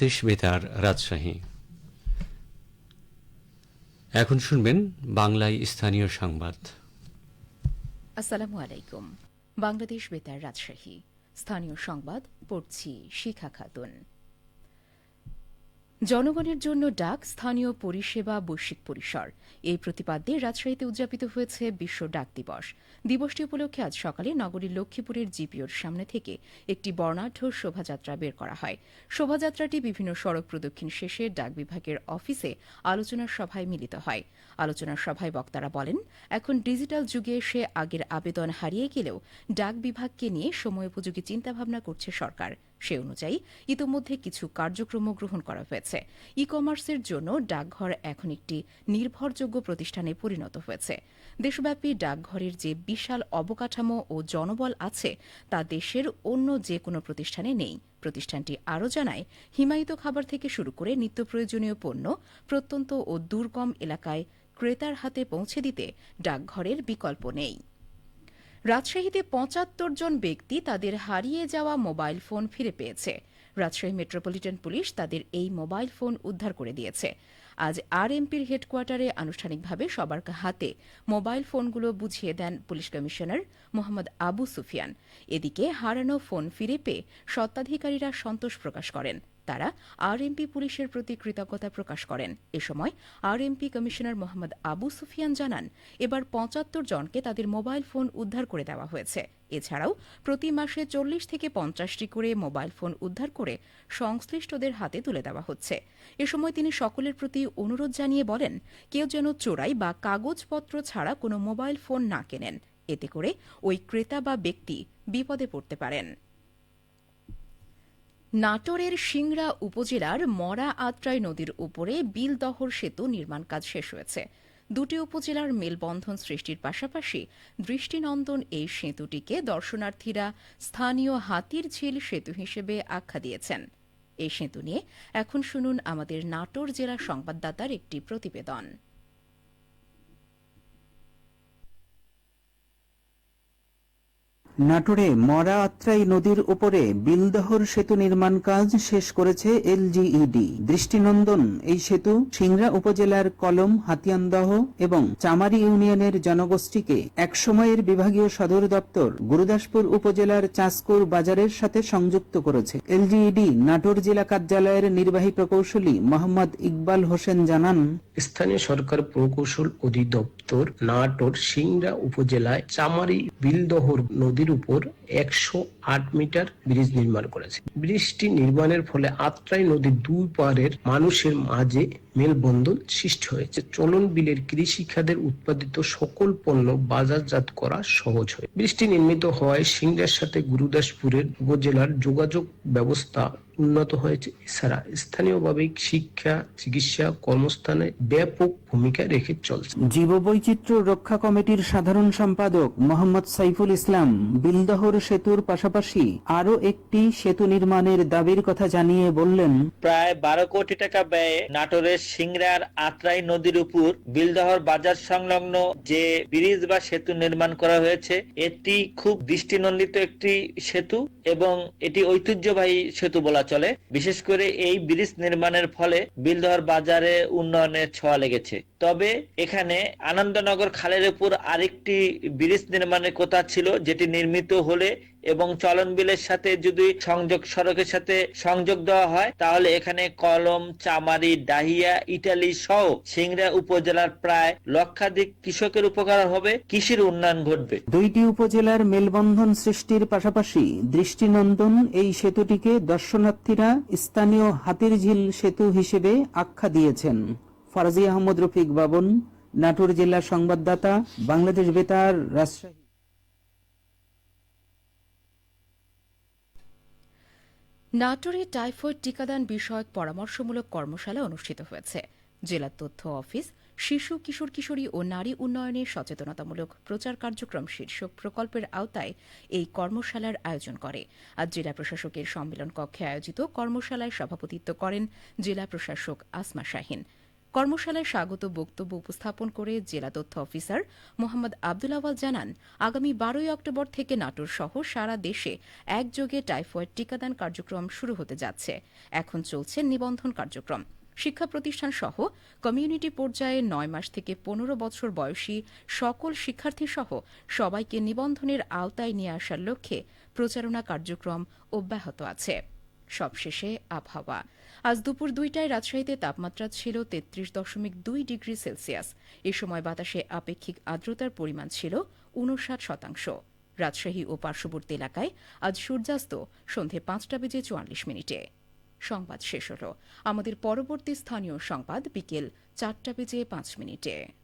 বাংলাদেশ বেতার রাজশাহী। এখন শুনবেন বাংলায় স্থানীয় সংবাদ। আসসালামু আলাইকুম। বাংলাদেশ বেতার রাজশাহী। স্থানীয় সংবাদ পড়ছি শিখা খাতুন। জনগণের জন্য ডাক, স্থানীয় পরিষেবা, বৈশ্বিক পরিসর। এই প্রতিপাদ্যে রাজশাহীতে উদযাপিত হয়েছে বিশ্ব ডাক দিবস। দিবসটি উপলক্ষে আজ সকালে নগরীর লক্ষ্মীপুরের জিপিওর সামনে থেকে একটি বর্ণাঢ্য শোভাযাত্রা বের করা হয়। শোভাযাত্রাটি বিভিন্ন সড়ক প্রদক্ষিণ শেষে ডাক বিভাগের অফিসে আলোচনা সভায় মিলিত হয়। আলোচনা সভায় বক্তারা বলেন, এখন ডিজিটাল যুগে এসে আগের আবেদন হারিয়ে গেলেও ডাক বিভাগকে নিয়ে সময়োপযোগী চিন্তাভাবনা করছে সরকার। সে অনুযায়ী ইতোমধ্যে কিছু কার্যক্রম গ্রহণ করা হয়েছে। ই কমার্সের জন্য ডাকঘর এখন একটি নির্ভরযোগ্য প্রতিষ্ঠানে পরিণত হয়েছে। দেশব্যাপী ডাকঘরের যে বিশাল অবকাঠামো ও জনবল আছে, তা দেশের অন্য যে কোনো প্রতিষ্ঠানে নেই। প্রতিষ্ঠানটি আরও জানায়, হিমায়িত খাবার থেকে শুরু করে নিত্য প্রয়োজনীয় পণ্য প্রত্যন্ত ও দুর্গম এলাকায় ক্রেতার হাতে পৌঁছে দিতে ডাকঘরের বিকল্প নেই। রাজশাহীতে পঁচাত্তর জন ব্যক্তি তাদের হারিয়ে যাওয়া মোবাইল ফোন ফিরে পেয়েছে। রাজশাহী মেট্রোপলিটন পুলিশ তাদের এই মোবাইল ফোন উদ্ধার করে দিয়েছে। আজ আরএমপির হেডকোয়ার্টারে আনুষ্ঠানিকভাবে সবার হাতে মোবাইল ফোনগুলো বুঝিয়ে দেন পুলিশ কমিশনার মোহাম্মদ আবু সুফিয়ান। এদিকে হারানো ফোন ফিরে পেয়ে স্বত্বাধিকারীরা সন্তোষ প্রকাশ করেন। তারা আরএমপি পুলিশের প্রতি কৃতজ্ঞতা প্রকাশ করেন। এ সময় আরএমপি কমিশনার মোহাম্মদ আবু সুফিয়ান জানান, এবার পঁচাত্তর জনকে তাদের মোবাইল ফোন উদ্ধার করে দেওয়া হয়েছে। এছাড়াও প্রতি মাসে চল্লিশ থেকে পঞ্চাশটি করে মোবাইল ফোন উদ্ধার করে সংশ্লিষ্টদের হাতে তুলে দেওয়া হচ্ছে। এ সময় তিনি সকলের প্রতি অনুরোধ জানিয়ে বলেন, কেউ যেন চোরাই বা কাগজপত্র ছাড়া কোনো মোবাইল ফোন না কেনেন। এতে করে ওই ক্রেতা বা ব্যক্তি বিপদে পড়তে পারেন। নাটোরের সিংড়া উপজেলার মরা আত্রাই নদীর উপরে বিলদহর সেতু নির্মাণ কাজ শেষ হয়েছে। দুটি উপজেলার মেলবন্ধন সৃষ্টির পাশাপাশি দৃষ্টিনন্দন এই সেতুটিকে দর্শনার্থীরা স্থানীয় হাতির ঝিল সেতু হিসেবে আখ্যা দিয়েছেন। এই সেতু নিয়ে এখন শুনুন আমাদের নাটোর জেলা সংবাদদাতার একটি প্রতিবেদন। নাটোরে মরা আত্রাই নদীর উপরে বিলদহর সেতু নির্মাণ কাজ শেষ করেছে এলজিইডি দৃষ্টিনন্দন, এই সেতু সিংড়া উপজেলার কলম, হাতিয়ানদহ এবং চামারি ইউনিয়নের জনগোষ্ঠীকে একসময়ের বিভাগীয় সদর দপ্তর গুরুদাসপুর উপজেলার চাঁচকুর বাজারের সাথে সংযুক্ত করেছে। এলজিইডি নাটোর জেলা কার্যালয়ের নির্বাহী প্রকৌশলী মোহাম্মদ ইকবাল হোসেন জানান স্থানীয় সরকার প্রকৌশল অধিদপ্তর নাটোর সিংড়া উপজেলায় চামারি বিলদহর নদীর উপর একশো আট মিটার ব্রিজ নির্মাণ করেছে। ব্রিজটি নির্মাণের ফলে আত্রাই নদীর দুই পারের মানুষের মাঝে মেলবন্ধন সৃষ্টি হয়েছে। চলন বিলের কৃষি খাদের উৎপাদিত সকল পণ্য বাজারজাত করা সহজ হয়। বৃষ্টি নির্মিত হওয়ায় সিংড়ার সাথে গুরুদাসপুরের উপজেলার যোগাযোগ ব্যবস্থা উন্নত হয়েছে। এছাড়া স্থানীয়ভাবে শিক্ষা চিকিৎসা কর্মস্থানে ব্যাপক ভূমিকা রেখে চলছে। জীববৈচিত্র্য রক্ষা কমিটির সাধারণ সম্পাদক মোহাম্মদ সাইফুল ইসলাম বিলদহর সেতুর পাশাপাশি আরও একটি সেতু নির্মাণের দাবির কথা জানিয়ে বললেন প্রায় বারো কোটি টাকা ব্যয়ে নাটোরের সিংড়ার আত্রাই নদীর উপর বিলদহর বাজার সংলগ্ন যে ব্রিজ বা সেতু নির্মাণ করা হয়েছে এটি খুব দৃষ্টিনন্দিত একটি সেতু এবং এটি ঐতিহ্যবাহী সেতু বলা চলে। বিশেষ করে এই ব্রিজ নির্মাণের ফলে বিলদহর বাজারে উন্নয়নের ছোঁয়া লেগেছে। তবে এখানে আনন্দনগর খালের উপর আরেকটি ব্রিজ নির্মাণের কথা ছিল, যেটি নির্মিত হলে এবং চলন বিলের সাথে যদি সংযোগ, সড়কের সাথে সংযোগ দেওয়া হয়, তাহলে এখানে কলম, চামারি, ডাহিয়া, ইটালি সহ সিংড়া উপজেলার প্রায় লক্ষাধিক কৃষকের উপকার হবে। কৃষির উন্নয়ন ঘটবে। দুইটি উপজেলার মেলবন্ধন সৃষ্টির পাশাপাশি দৃষ্টিনন্দন এই সেতুটিকে দর্শনার্থীরা স্থানীয় হাতির ঝিল সেতু হিসেবে আখ্যা দিয়েছেন। ফারজি আহমদ রফিক বাবন, নাটোর জেলা সংবাদদাতা, বাংলাদেশ বেতার, রাজশাহী। নাটোরে টাইফয়েড টিকাদান বিষয়ক পরামর্শমূলক কর্মশালা অনুষ্ঠিত হয়েছে। জেলা তথ্য অফিস, শিশু, কিশোর, কিশোরী ও নারী উন্নয়নে সচেতনতামূলক প্রচার কার্যক্রম শীর্ষক প্রকল্পের আওতায় এই কর্মশালার আয়োজন করে। আজ জেলা প্রশাসকের সম্মেলন কক্ষে আয়োজিত কর্মশালায় সভাপতিত্ব করেন জেলা প্রশাসক আসমা শাহিন। কর্মশালায় স্বাগত বক্তব্য উপস্থাপন করে জেলা তথ্য অফিসার মোহাম্মদ আব্দুল আওয়াল জানান, আগামী বারোই অক্টোবর থেকে নাটোর সহ সারা দেশে একযোগে টাইফয়েড টিকাদান কার্যক্রম শুরু হতে যাচ্ছে। এখন চলছে নিবন্ধন কার্যক্রম। শিক্ষা প্রতিষ্ঠান সহ কমিউনিটি পর্যায়ে নয় মাস থেকে পনেরো বছর বয়সী সকল শিক্ষার্থী সহ সবাইকে নিবন্ধনের আওতায় নিয়ে আসার লক্ষ্যে প্রচারণা কার্যক্রম অব্যাহত আছে। সবশেষে আবহাওয়া। আজ দুপুর দুইটায় রাজশাহীতে তাপমাত্রা ছিল তেত্রিশ দশমিক দুই ডিগ্রি সেলসিয়াস। এ সময় বাতাসে আপেক্ষিক আর্দ্রতার পরিমাণ ছিল উনষাট শতাংশ। রাজশাহী ও পার্শ্ববর্তী এলাকায় আজ সূর্যাস্ত সন্ধে পাঁচটা বেজে চুয়াল্লিশ মিনিটে। সংবাদ শেষ হল। আমাদের পরবর্তী স্থানীয় সংবাদ বিকেল চারটা বেজে পাঁচ মিনিটে।